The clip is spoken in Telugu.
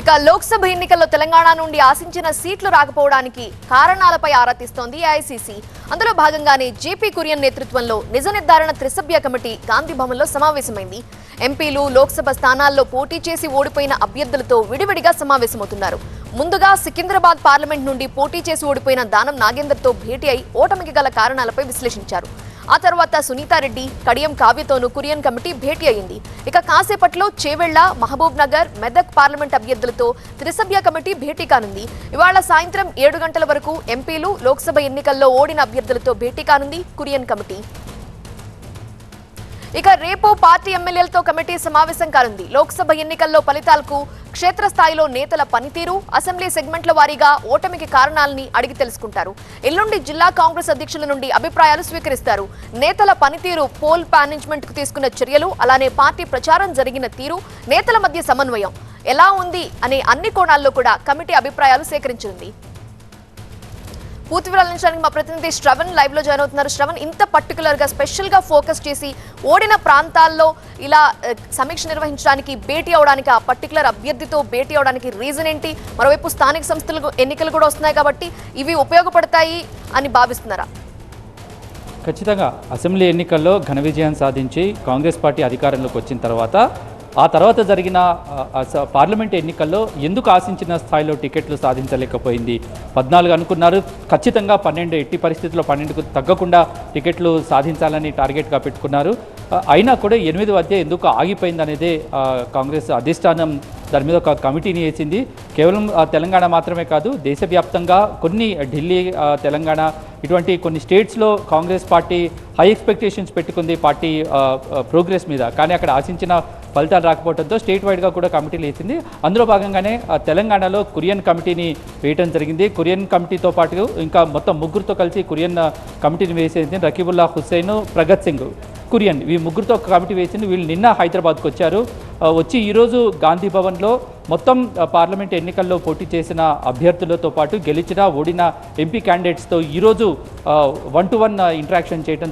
ఇక లోక్సభ ఎన్నికల్లో తెలంగాణ నుండి ఆశించిన సీట్లు రాకపోవడానికి కారణాలపై ఆరా తీస్తోంది ఏఐసీసీ అందులో భాగంగానే జేపీ కురియన్ నేతృత్వంలో నిజ నిర్ధారణ త్రిసభ్య కమిటీ గాంధీ భవన్లో సమావేశమైంది. ఎంపీలు లోక్సభ స్థానాల్లో పోటీ చేసి ఓడిపోయిన అభ్యర్థులతో విడివిడిగా సమావేశమవుతున్నారు. ముందుగా సికింద్రాబాద్ పార్లమెంట్ నుండి పోటీ చేసి ఓడిపోయిన దానం నాగేందర్తో భేటీ అయి ఓటమికి గల కారణాలపై విశ్లేషించారు. ఆ తర్వాత సునీతారెడ్డి కడియం కావ్యతోనూ కురియన్ కమిటీ భేటీ అయింది ఇక కాసేపట్లో చేవెళ్ళ మహబూబ్ నగర్ మెదక్ పార్లమెంట్ అభ్యర్థులతో త్రిసభ్య కమిటీ భేటీ కానుంది. ఇవాళ సాయంత్రం ఏడు గంటల వరకు ఎంపీలు లోక్సభ ఎన్నికల్లో ఓడిన అభ్యర్థులతో భేటీ కానుంది కురియన్ కమిటీ. ఇక రేపు పార్టీ ఎమ్మెల్యేలతో కమిటీ సమావేశం కానుంది. లోక్సభ ఎన్నికల్లో ఫలితాలకు క్షేత్రస్థాయిలో నేతల పనితీరు అసెంబ్లీ సెగ్మెంట్ల వారీగా ఓటమికి కారణాలని అడిగి తెలుసుకుంటారు. ఎల్లుండి జిల్లా కాంగ్రెస్ అధ్యక్షుల నుండి అభిప్రాయాలు స్వీకరిస్తారు. నేతల పనితీరు పోల్ మేనేజ్మెంట్కు తీసుకున్న చర్యలు అలానే పార్టీ ప్రచారం జరిగిన తీరు నేతల మధ్య సమన్వయం ఎలా ఉంది అనే అన్ని కోణాల్లో కూడా కమిటీ అభిప్రాయాలు సేకరించనుంది. పూర్తి వివరాలు అందించడానికి మా ప్రతినిధి శ్రవణ్ లైవ్లో జాయిన్ అవుతున్నారు. శ్రవణ్ ఇంత పర్టికులర్గా స్పెషల్గా ఫోకస్ చేసి ఓడిన ప్రాంతాల్లో ఇలా సమీక్ష నిర్వహించడానికి భేటీ అవడానికి ఆ పర్టికులర్ అభ్యర్థితో భేటీ అవడానికి రీజన్ ఏంటి? మరోవైపు స్థానిక సంస్థలు ఎన్నికలు కూడా వస్తున్నాయి కాబట్టి ఇవి ఉపయోగపడతాయి అని భావిస్తున్నారా? ఖచ్చితంగా అసెంబ్లీ ఎన్నికల్లో ఘన విజయం సాధించి కాంగ్రెస్ పార్టీ అధికారంలోకి వచ్చిన తర్వాత ఆ తర్వాత జరిగిన పార్లమెంట్ ఎన్నికల్లో ఎందుకు ఆశించిన స్థాయిలో టికెట్లు సాధించలేకపోయింది? పద్నాలుగు అనుకున్నారు. ఖచ్చితంగా పన్నెండు ఎట్టి పరిస్థితుల్లో పన్నెండుకు తగ్గకుండా టికెట్లు సాధించాలని టార్గెట్గా పెట్టుకున్నారు. అయినా కూడా ఎనిమిది మధ్య ఎందుకు ఆగిపోయింది అనేది కాంగ్రెస్ అధిష్టానం దాని మీద ఒక కమిటీని వేసింది. కేవలం తెలంగాణ మాత్రమే కాదు దేశవ్యాప్తంగా కొన్ని ఢిల్లీ తెలంగాణ ఇటువంటి కొన్ని స్టేట్స్లో కాంగ్రెస్ పార్టీ హై ఎక్స్పెక్టేషన్స్ పెట్టుకుంది పార్టీ ప్రోగ్రెస్ మీద. కానీ అక్కడ ఆశించిన ఫలితాలు రాకపోవడంతో స్టేట్ వైడ్గా కూడా కమిటీలు వేసింది. అందులో భాగంగానే తెలంగాణలో కురియన్ కమిటీని వేయటం జరిగింది. కురియన్ కమిటీతో పాటు ఇంకా మొత్తం ముగ్గురుతో కలిసి కురియన్ కమిటీని వేసేది రకీబుల్లా హుస్సేన్ ప్రగత్ సింగ్. కురియన్ ఈ ముగ్గురుతో ఒక కమిటీ వేసింది. వీళ్ళు నిన్న హైదరాబాద్కు వచ్చారు వచ్చి ఈరోజు గాంధీ భవన్లో మొత్తం పార్లమెంట్ ఎన్నికల్లో పోటీ చేసిన అభ్యర్థులతో పాటు గెలిచిన ఓడిన ఎంపీ క్యాండిడేట్స్తో ఈరోజు వన్ టు వన్ ఇంటరాక్షన్ చేయడం